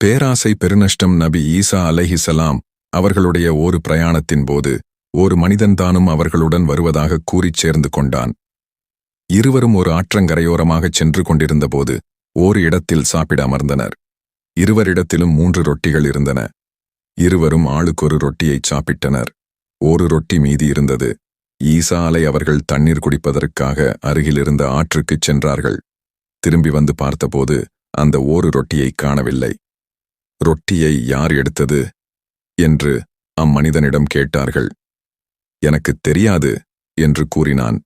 பேராசை பெருநஷ்டம் நபி ஈசா அலைஹிசலாம் அவர்களுடைய ஒரு பிரயாணத்தின் போது ஒரு மனிதன் தானும் அவர்களுடன் வருவதாக கூறிச் சேர்ந்து கொண்டான். இருவரும் ஒரு ஆற்றங்கரையோரமாகச் சென்று கொண்டிருந்தபோது ஓர் இடத்தில் சாப்பிட அமர்ந்தனர். இருவரிடத்திலும் மூன்று ரொட்டிகள் இருந்தன. இருவரும் ஆளுக்கொரு ரொட்டியைச் சாப்பிட்டனர். ஒரு ரொட்டி மீதி இருந்தது. ஈசா அலை அவர்கள் தண்ணீர் குடிப்பதற்காக அருகிலிருந்த ஆற்றுக்குச் சென்றார்கள். திரும்பி வந்து பார்த்தபோது அந்த ஓரு ரொட்டியைக் காணவில்லை. ரொட்டியை யார் எடுத்தது? என்று அம்மனிதனிடம் கேட்டார்கள். எனக்குத் தெரியாது என்று கூறினான்.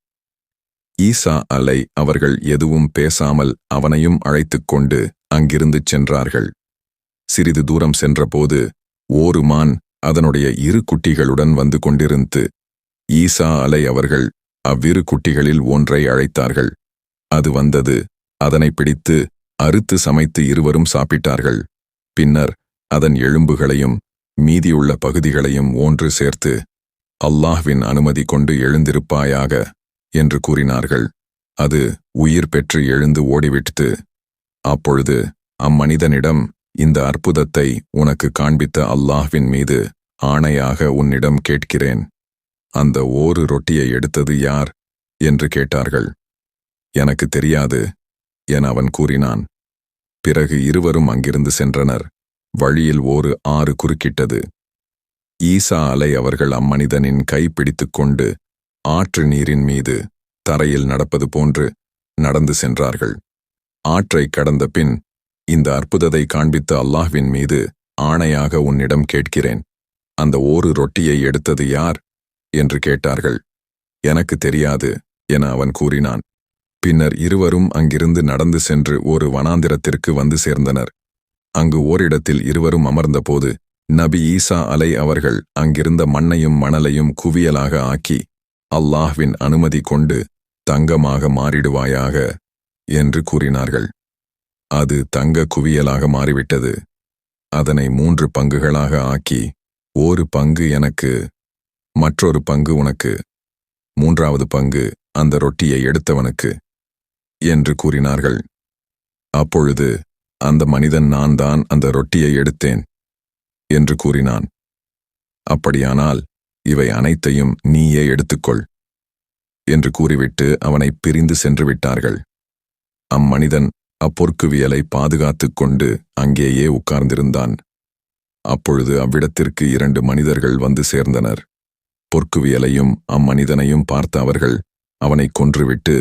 ஈசா அலை அவர்கள் எதுவும் பேசாமல் அவனையும் அழைத்துக் கொண்டு அங்கிருந்து சென்றார்கள். சிறிது தூரம் சென்றபோது ஓரு மான் அதனுடைய இரு குட்டிகளுடன் வந்து கொண்டிருந்து ஈசா அலை அவர்கள் அவ்விரு குட்டிகளில் ஒன்றை அழைத்தார்கள். அது வந்தது. அதனை பிடித்து அறுத்து சமைத்து இருவரும் சாப்பிட்டார்கள். பின்னர் அதன் எலும்புகளையும் மீதியுள்ள பகுதிகளையும் ஒன்று சேர்த்து அல்லாஹ்வின் அனுமதி கொண்டு எழுந்திருப்பாயாக என்று கூறினார்கள். அது உயிர் பெற்று எழுந்து ஓடிவிட்டு அப்பொழுது அம்மனிதனிடம் இந்த அற்புதத்தை உனக்கு காண்பித்த அல்லாஹ்வின் மீது ஆணையாக உன்னிடம் கேட்கிறேன். அந்த ஓரு ரொட்டியை எடுத்தது யார்? என்று கேட்டார்கள். எனக்கு தெரியாது என அவன் கூறினான். பிறகு இருவரும் அங்கிருந்து சென்றனர். வழியில் ஓரு ஆறு குறுக்கிட்டது. ஈசா அலை அவர்கள் அம்மனிதனின் கை கொண்டு ஆற்று நீரின் மீது தரையில் நடப்பது போன்று நடந்து சென்றார்கள். ஆற்றை கடந்த பின் இந்த அற்புதத்தை காண்பித்த அல்லாஹ்வின் மீது ஆணையாக உன்னிடம் கேட்கிறேன். அந்த ஓரு ரொட்டியை எடுத்தது யார்? என்று கேட்டார்கள். எனக்கு தெரியாது என அவன் கூறினான். பின்னர் இருவரும் அங்கிருந்து நடந்து சென்று ஒரு வனாந்திரத்திற்கு வந்து சேர்ந்தனர். அங்கு ஓரிடத்தில் இருவரும் அமர்ந்தபோது நபி ஈசா அலை அவர்கள் அங்கிருந்த மண்ணையும் மணலையும் குவியலாக ஆக்கி அல்லாஹ்வின் அனுமதி கொண்டு தங்கமாக மாறிடுவாயாக என்று கூறினார்கள். அது தங்க குவியலாக மாறிவிட்டது. அதனை மூன்று பங்குகளாக ஆக்கி ஒரு பங்கு எனக்கு மற்றொரு பங்கு உனக்கு மூன்றாவது பங்கு அந்த ரொட்டியை எடுத்தவனுக்கு. என்று கூறினார்கள். அப்பொழுது அந்த மனிதன் நான் தான் அந்த ரொட்டியை எடுத்தேன் என்று கூறினான். அப்படியானால் இவை அனைத்தையும் நீயே எடுத்துக்கொள் என்று கூறிவிட்டு அவனை பிரிந்து சென்று விட்டார்கள். அம்மனிதன் அப்பொற்குவியலை பாதுகாத்துக் கொண்டு அங்கேயே உட்கார்ந்திருந்தான். அப்பொழுது அவ்விடத்திற்கு இரண்டு மனிதர்கள் வந்து சேர்ந்தனர். பொற்குவியலையும் அம்மனிதனையும் பார்த்த அவர்கள் அவனை கொன்றுவிட்டு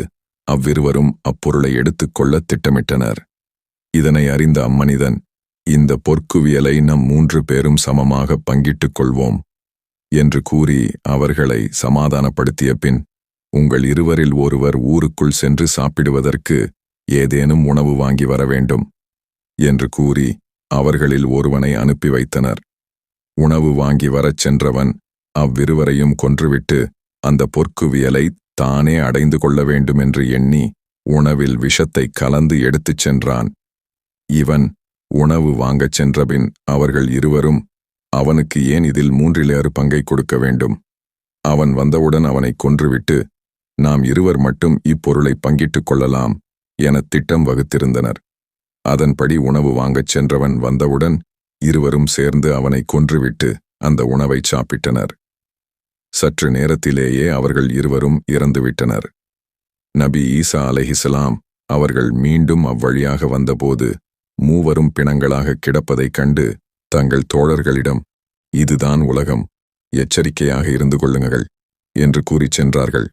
அவ்விருவரும் அப்பொருளை எடுத்துக்கொள்ளத் திட்டமிட்டனர். இதனை அறிந்த அம்மனிதன் இந்த பொற்குவியலை நம் மூன்று பேரும் சமமாக பங்கிட்டுக் கொள்வோம் என்று கூறி அவர்களை சமாதானப்படுத்திய பின் உங்கள் இருவரில் ஒருவர் ஊருக்குள் சென்று சாப்பிடுவதற்கு ஏதேனும் உணவு வாங்கி வர வேண்டும் என்று கூறி அவர்களில் ஒருவனை அனுப்பி வைத்தனர். உணவு வாங்கி வரச் சென்றவன் அவ்விருவரையும் கொன்றுவிட்டு அந்த பொற்குவியலை தானே அடைந்து கொள்ள வேண்டுமென்று எண்ணி உணவில் விஷத்தை கலந்து எடுத்துச் சென்றான். இவன் உணவு வாங்கச் சென்றபின் அவர்கள் இருவரும் அவனுக்கு ஏன் இதில் மூன்றிலேறு பங்கை கொடுக்க வேண்டும் அவன் வந்தவுடன் அவனைக் கொன்றுவிட்டு நாம் இருவர் மட்டும் இப்பொருளை பங்கிட்டுக் கொள்ளலாம் என திட்டம் வகுத்திருந்தனர். அதன்படி உணவு வாங்கச் சென்றவன் வந்தவுடன் இருவரும் சேர்ந்து அவனை கொன்றுவிட்டு அந்த உணவைச் சாப்பிட்டனர். சற்று நேரத்திலேயே அவர்கள் இருவரும் இறந்துவிட்டனர். நபி ஈசா அலஹிசலாம் அவர்கள் மீண்டும் அவ்வழியாக வந்தபோது மூவரும் பிணங்களாக கிடப்பதைக் கண்டு தங்கள் தோழர்களிடம் இதுதான் உலகம் எச்சரிக்கையாக இருந்து கொள்ளுங்கள் என்று கூறிச் சென்றார்கள்.